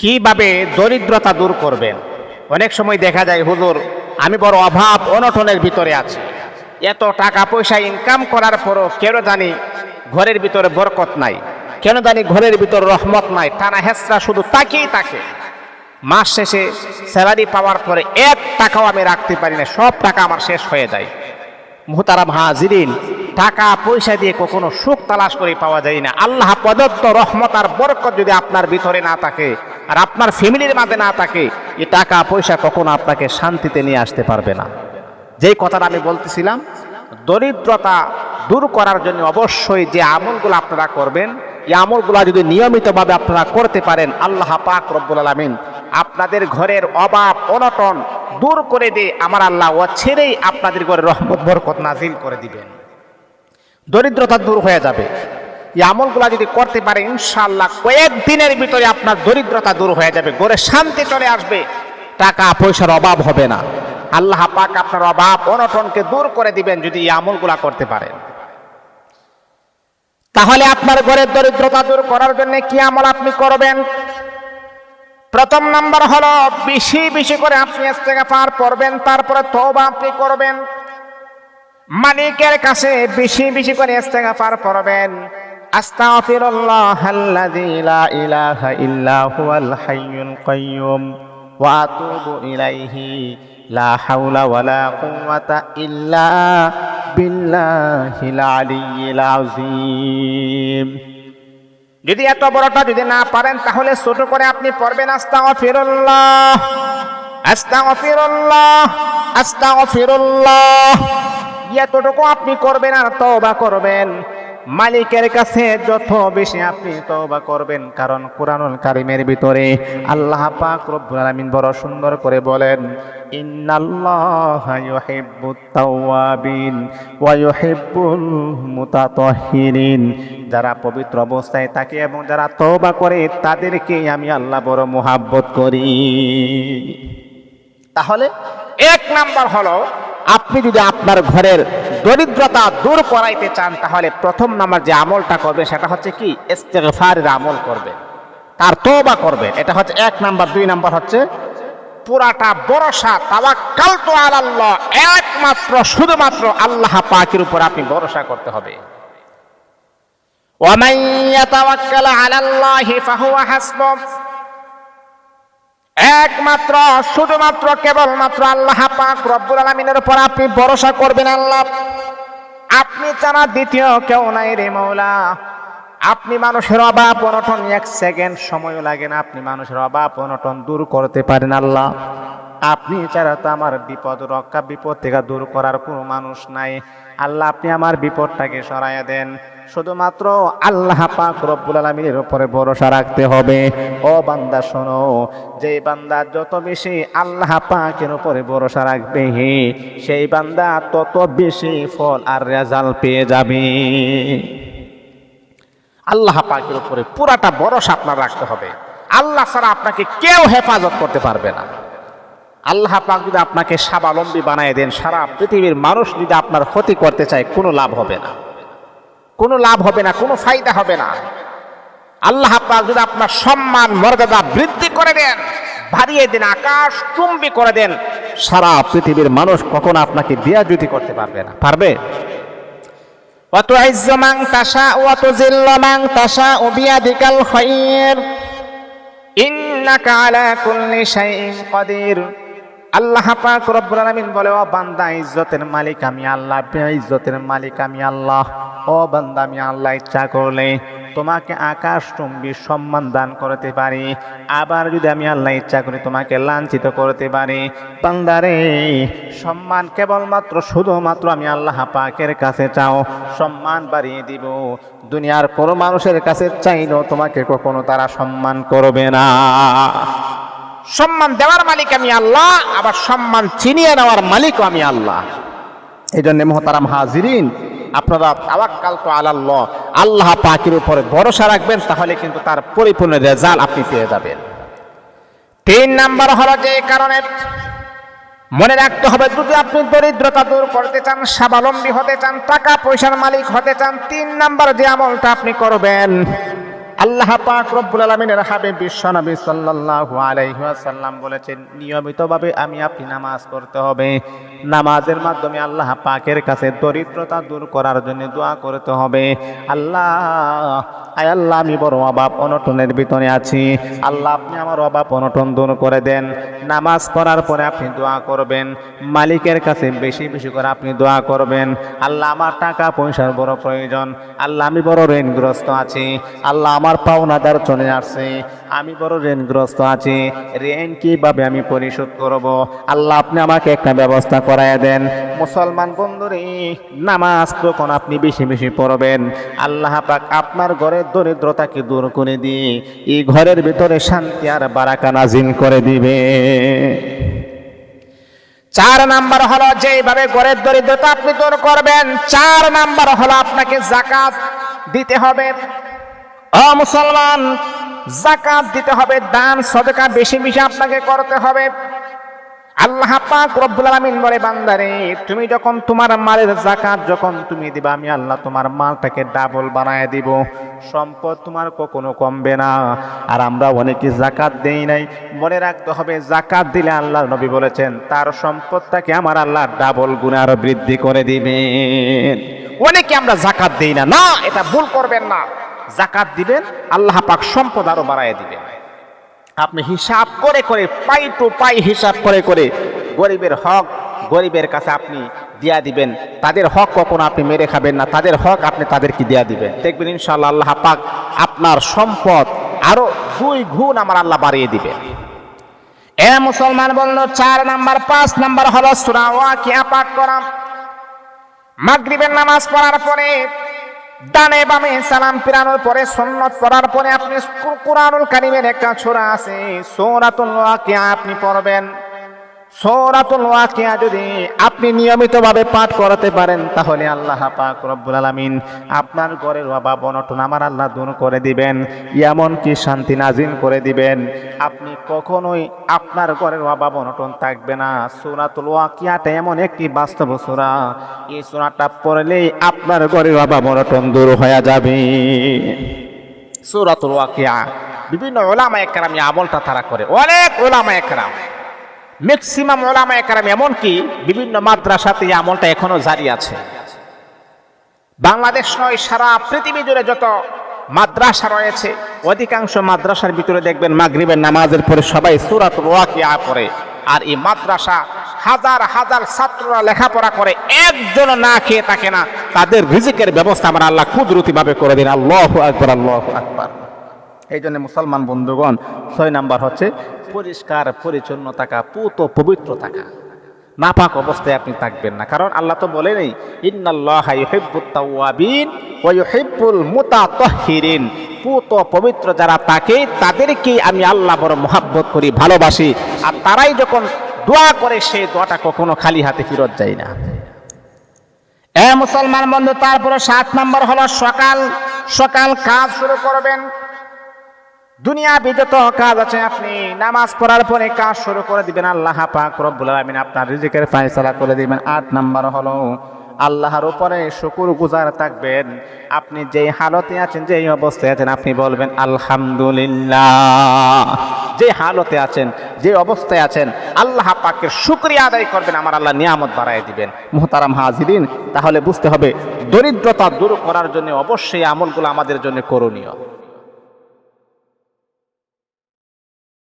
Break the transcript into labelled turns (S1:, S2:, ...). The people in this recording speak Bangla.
S1: কীভাবে দরিদ্রতা দূর করবেন? অনেক সময় দেখা যায়, হুজুর, আমি বড় অভাব, অনটনের ভিতরে আছি। এত টাকা পয়সা ইনকাম করার পরও কেন জানি ঘরের ভিতরে বরকত নাই। কেন জানি ঘরের ভিতর রহমত নাই, টানা হেসরা শুধু তাকেই তাকে। মাস শেষে স্যালারি পাওয়ার পরে এক টাকাও আমি রাখতে পারি না, সব টাকা আমার শেষ হয়ে যায়। মুহতারাম হাজিরিন, টাকা পয়সা দিয়ে কখনো সুখ তালাশ করে পাওয়া যায় না। আল্লাহ প্রদত্ত রহমত আর বরকত যদি আপনার ভিতরে না থাকে আর আপনার ফ্যামিলির মাঝে না থাকে, এই টাকা পয়সা কখনো আপনাকে শান্তিতে নিয়ে আসতে পারবে না। যেই কথাটা আমি বলতেছিলাম, দরিদ্রতা দূর করার জন্য অবশ্যই যে আমলগুলো আপনারা করবেন, এই আমলগুলো যদি নিয়মিতভাবে আপনারা করতে পারেন, আল্লাহ পাক রব্বুল আলমিন আপনাদের ঘরের অভাব, অনটন দূর করে দিয়ে আমার আল্লাহ ও ছেড়েই আপনাদের ঘরে রহমত, বরকত নাজিল করে দিবেন। দরিদ্রতা দূর হয়ে যাবে। এই আমলগুলা যদি করতে পারে ইনশাল্লাহ কয়েক দিনের ভিতরে আপনার দরিদ্রতা দূর হয়ে যাবে, ঘরে শান্তি চলে আসবে। টাকা পয়সার অভাব হবে না। আল্লাহ পাক আপনার অভাব, অনটনকে দূর করে দিবেন যদি এই আমলগুলা করতে পারেন তাহলে আপনার ঘরের দরিদ্রতা দূর করার জন্য কি আমল আপনি করবেন? প্রথম নাম্বার হলো, বেশি বেশি করে আপনি ইস্তেগফার পড়বেন, তারপরে তওবা আপনি করবেন। মালিকের কাছে বেশি বেশি করে ইস্তেগফার পড়বেন। আস্তাগফিরুল্লাহ আল্লাযী লা ইলাহা ইল্লা হুয়াল হাইয়ুল কাইয়্যুম ওয়া আতুবু ইলাইহি, লা হাওলা ওয়ালা কুওয়াতা ইল্লা বিল্লাহিল আলিয়্যিল আযীম। যদি এত বড়টা যদি না পারেন, তাহলে ছোট করে আপনি পড়বেন আস্তাগফিরুল্লাহ আস্তাগফিরুল্লাহ আস্তাগফিরুল্লাহ। এতটুকু আপনি করবেন আর তওবা করবেন। মালিকের কাছে যত বেশি আপনি তওবা করবেন, কারণ কোরআনুল কারিমের ভিতরে আল্লাহ পাক রব্বুল আলামিন বড় সুন্দর করে বলেন তাওয়াবিন যারা পবিত্র অবস্থায় থাকে এবং যারা তওবা করে, তাদেরকে আমি আল্লাহ বড় মোহাব্বত করি। তাহলে এক নাম্বার হলো, আপনি যদি আপনার ঘরের দরিদ্রতা দূর করাইতে চান, তাহলে প্রথম নাম্বার যে আমলটা করবে সেটা হচ্ছে কি? ইস্তেগফারের আমল করবে। তার তওবা করবে। এটা হচ্ছে এক নাম্বার। দুই নাম্বার হচ্ছে পুরাটা ভরসা, তাওয়াক্কাল তো আল্লাহ একমাত্র, শুধুমাত্র আল্লাহ পাকের উপর আপনি ভরসা করতে হবে। ওয়ামান ইয়াতাওয়াক্কাল আলাল্লাহি ফাহুয়া হাসবুহ। একমাত্র, শুধুমাত্র, কেবলমাত্র আল্লাহ পাক রব্বুল আলমিনের উপর আপনি ভরসা করবেন আল্লাহ। আপনি ছাড়া দ্বিতীয় কেউ নাই রে মৌলা। আপনি মানুষের অভাব, অনটন, এক সেকেন্ড সময় লাগে না। আপনি মানুষের অভাব, অনটন দূর করতে পারেন আল্লাহ। আপনি ছাড়া তো আমার বিপদ রক্ষা, বিপদ থেকে দূর করার কোনো মানুষ নাই। আল্লাহ, আপনি আমার বিপদটাকে সরাইয়া দেন। শুধুমাত্র আল্লাহ পাক রব্বুল আলমীর উপরে ভরসা রাখতে হবে। ও বান্দা, শোনো যে বান্দা যত বেশি আল্লাহ পাকের উপরে ভরসা রাখবে, সেই বান্দা তত বেশি ফল আর রেজাল্ট পেয়ে যাবে। আল্লাহ পাকের উপরে পুরাটা ভরসা আপনার রাখতে হবে। আল্লাহ ছাড়া আপনাকে কেউ হেফাজত করতে পারবে না। আল্লাহ পাক যদি আপনাকে স্বাবলম্বী বানায় দেন, সারা পৃথিবীর মানুষ যদি আপনার ক্ষতি করতে চায়, কোনো লাভ হবে না। কোনো লাভ হবে না, কোনো ফায়দা হবে না। আল্লাহ পাক যদি আপনার সম্মান, মর্যাদা বৃদ্ধি করে দেন ভারিয়ে দিন, আকাশ চুম্বি করে দেন, সারা পৃথিবীর মানুষ কখনো আপনাকে বেয়াজুতি করতে পারবে না। পারবে? অত আইজমাং তাসা ও অত জিল্লমাং তাসা ও বিয়াদিকাল খয়ের ইন্নাকা আলা কুল্লি শাইইন কাদির। আল্লাহ পাক রব্বুল আলামিন বলে, ও বান্দা, ইজ্জতের মালিক আমি আল্লাহ ইজ্জতের মালিক আমি আল্লাহ। ও বান্দা, আমি আল্লাহ ইচ্ছা করলে তোমাকে আকাশ চুম্বি সম্মান দান করতে পারি। আবার যদি আমি আল্লাহ ইচ্ছা করি, তোমাকে লাঞ্ছিত করতে পারি। বান্দারে সম্মান কেবলমাত্র, শুধুমাত্র আমি আল্লাহ পাকের কাছে চাও। সম্মান বাড়িয়ে দিব। দুনিয়ার কোনো মানুষের কাছে চাইলেও তোমাকে কখনো তারা সম্মান করবে না। সম্মান দেওয়ার মালিক আমি আল্লাহ, আবার সম্মান চিনিয়ে নেওয়ার মালিকও আমি আল্লাহ। এই জন্য মোহতারাম হাজিরিন, আপনারা তাওয়াক্কাল তো আলাল্লাহ, আল্লাহ পাকের উপরে ভরসা রাখবেন, তাহলে কিন্তু তার পরিপূর্ণ রেজাল্ট আপনি পেয়ে যাবেন। তিন নাম্বার হলো যে কারণে মনে রাখতে হবে, যদি আপনি দরিদ্রতা দূর করতে চান, স্বাবলম্বী হতে চান, টাকা পয়সার মালিক হতে চান, তিন নাম্বার যে আমলটা আপনি করবেন আল্লাহ পাক রব্বুল আলামিনের হাবিব বিশ্বনবী সাল্লাল্লাহু আলাইহি ওয়াসাল্লাম বলেছেন, নিয়মিতভাবে আমি আপনি নামাজ পড়তে হবে। নামাজের মাধ্যমে আল্লাহ পাকের কাছে দরিদ্রতা দূর করার জন্য দোয়া করতে হবে। আল্লাহ, আয় আল্লাহ, আমি বড় অভাব অনটনের ভিতরে আছি। আল্লাহ, আপনি আমার অভাব অনটন দূর করে দেন। নামাজ পড়ার পরে আপনি দোয়া করবেন। মালিকের কাছে বেশি বেশি করে আপনি দোয়া করবেন। আল্লাহ, আমার টাকা পয়সার বড় প্রয়োজন। আল্লাহ, আমি বড় ঋণগ্রস্ত আছি। আল্লাহ, আমার পাওনাদার চলে আসছে। আমি বড় ঋণগ্রস্ত আছি। ঋণ কীভাবে আমি পরিশোধ করব? আল্লাহ, আপনি আমাকে একটা ব্যবস্থা করায় দেন। মুসলমান বন্ধুরে, নামাজ তখন আপনি বেশি বেশি পড়বেন। আল্লাহ পাক আপনার ঘরের দরিদ্রতাকে দূর করে দিয়ে, এই ঘরের ভিতরে শান্তি আর বারাকা নাজিল করে দিবে। চার নাম্বার হলো যেভাবে ঘরের দরিদ্রতা আপনি দূর করবেন, চার নাম্বার হলো আপনাকে জাকাত দিতে হবে। ও মুসলমান জাকাত দিতে হবে, দান, সদকা বেশি বেশি আপনাকে করতে হবে। আল্লাহ পাক রব্বুল আলামিন বলে, বান্দারে, তুমি যখন তোমার মালের জাকাত যখন তুমি দিবা, আমি আল্লাহ তোমার মালটাকে ডাবল বানায় দিব। সম্পদ তোমার কখনো কমবে না। আর আমরা অনেকে জাকাত দেই নাই। মনে রাখতে হবে জাকাত দিলে আল্লাহ নবী বলেছেন, তার সম্পদটাকে আমার আল্লাহ ডাবল গুণে আরও বৃদ্ধি করে দিবেন। অনেকে আমরা জাকাত দেই না। না, এটা ভুল করবেন না। জাকাত দিবেন, আল্লাহ পাক সম্পদ আরও বাড়ায় দিবেন। আপনি হিসাব করে করে, পাই টু পাই হিসাব করে করে গরিবের হক, গরিবের কাছে আপনি দিয়া দিবেন। তাদের হক কখনো আপনি মেরে খাবেন না, তাদের হক আপনি তাদেরকে দিয়া দিবেন। দেখবেন ইনশাআল্লাহ আল্লাহ পাক আপনার সম্পদ আরও দুই গুণ আমার আল্লাহ বাড়িয়ে দিবেন। এ মুসলমান বলল, চার নাম্বার, পাঁচ নাম্বার হলো সুরা ওয়াকিয়া পাঠ করা। মাগরিবের নামাজ পড়ার পরে ডানে বামে সালাম ফিরানোর পরে সন্ন্যত পড়ার পরে আপনি কুরআনুল কারিমের একটা ছোরা আছে, সূরাতুল ওয়াকিয়া আপনি পড়বেন। সূরাতুল ওয়াকিয়া যদি আপনি নিয়মিতভাবে পাঠ করাতে পারেন, তাহলে আল্লাহ পাক রব্বুল আলামিন আপনার ঘরের অভাব অনটন আমার আল্লাহ দূর করে দিবেন এমন কি শান্তি নাজিল করে দিবেন। আপনি কখনোই আপনার ঘরের অভাব অনটন থাকবে না। সূরাতুল ওয়াকিয়াটা এমন একটি বাস্তব সূরা। এই সূরাটা পড়লেই আপনার ঘরের অভাব অনটন দূর হয়ে যাবে। সূরাতুল ওয়াকিয়া। বিভিন্ন ওলামা একরাম আমলটা তারা করে। অনেক ওলামা একরাম ম্যাক্সিমাম ওলামা একরাম এমনকি বিভিন্ন মাদ্রাসাতে এই আমলটা এখনও জারি আছে। বাংলাদেশ নয়, সারা পৃথিবী জুড়ে যত মাদ্রাসা রয়েছে, অধিকাংশ মাদ্রাসার ভিতরে দেখবেন মাগরিবের নামাজের পরে সবাই সুরাত ওয়াকিয়া পড়ে। আর এই মাদ্রাসা হাজার হাজার ছাত্ররা লেখাপড়া করে একজন না খেয়ে থাকে না। তাদের রিজিকের ব্যবস্থা আমরা আল্লাহ কুদরতিভাবে করে দিন। আল্লাহ আকবর আল্লাহ আকবর। এই জন্য মুসলমান বন্ধুগণ, ছয় নাম্বার হচ্ছে পরিষ্কার, পরিচ্ছন্ন থাকা, পুত পবিত্র থাকা। নাপাক অবস্থায় আপনি থাকবেন না। কারণ আল্লাহ তো বলেনই ইন্নাল্লাহ ইউহিব্বুত তাওয়াবিন ওয়া ইউহিব্বুল মুতাতাহহিরিন পুত পবিত্র যারা থাকে, তাদেরকেই আমি আল্লাহ বড় মহাব্বত করি, ভালোবাসি। আর তারাই যখন দোয়া করে, সেই দোয়াটা কখনো খালি হাতে ফিরত যায় না। এ মুসলমান বন্ধু, তারপরে সাত নম্বর হলো সকাল। সকাল কাজ শুরু করবেন। দুনিয়া বিগত কাজ আছে আপনি নামাজ পড়ার পরে কাজ শুরু করে দিবেন, আল্লাহ পাক রব্বুল আলামিন আপনার রিজিকের ফয়সালা করে দিবেন। আট নাম্বার হলো, আল্লাহর উপরে শুকুর গুজার থাকবেন। আপনি যেই হালতে আছেন, যেই অবস্থায় আছেন, আপনি বলবেন, আলহামদুলিল্লাহ। যে হালতে আছেন, যে অবস্থায় আছেন, আল্লাহ পাকের শুক্রিয়া আদায় করবেন, আমার আল্লাহ নিয়ামত বাড়ায় দিবেন। মোহতারাম হাজিরিন, তাহলে বুঝতে হবে, দরিদ্রতা দূর করার জন্য অবশ্যই আমলগুলো আমাদের জন্য করণীয়।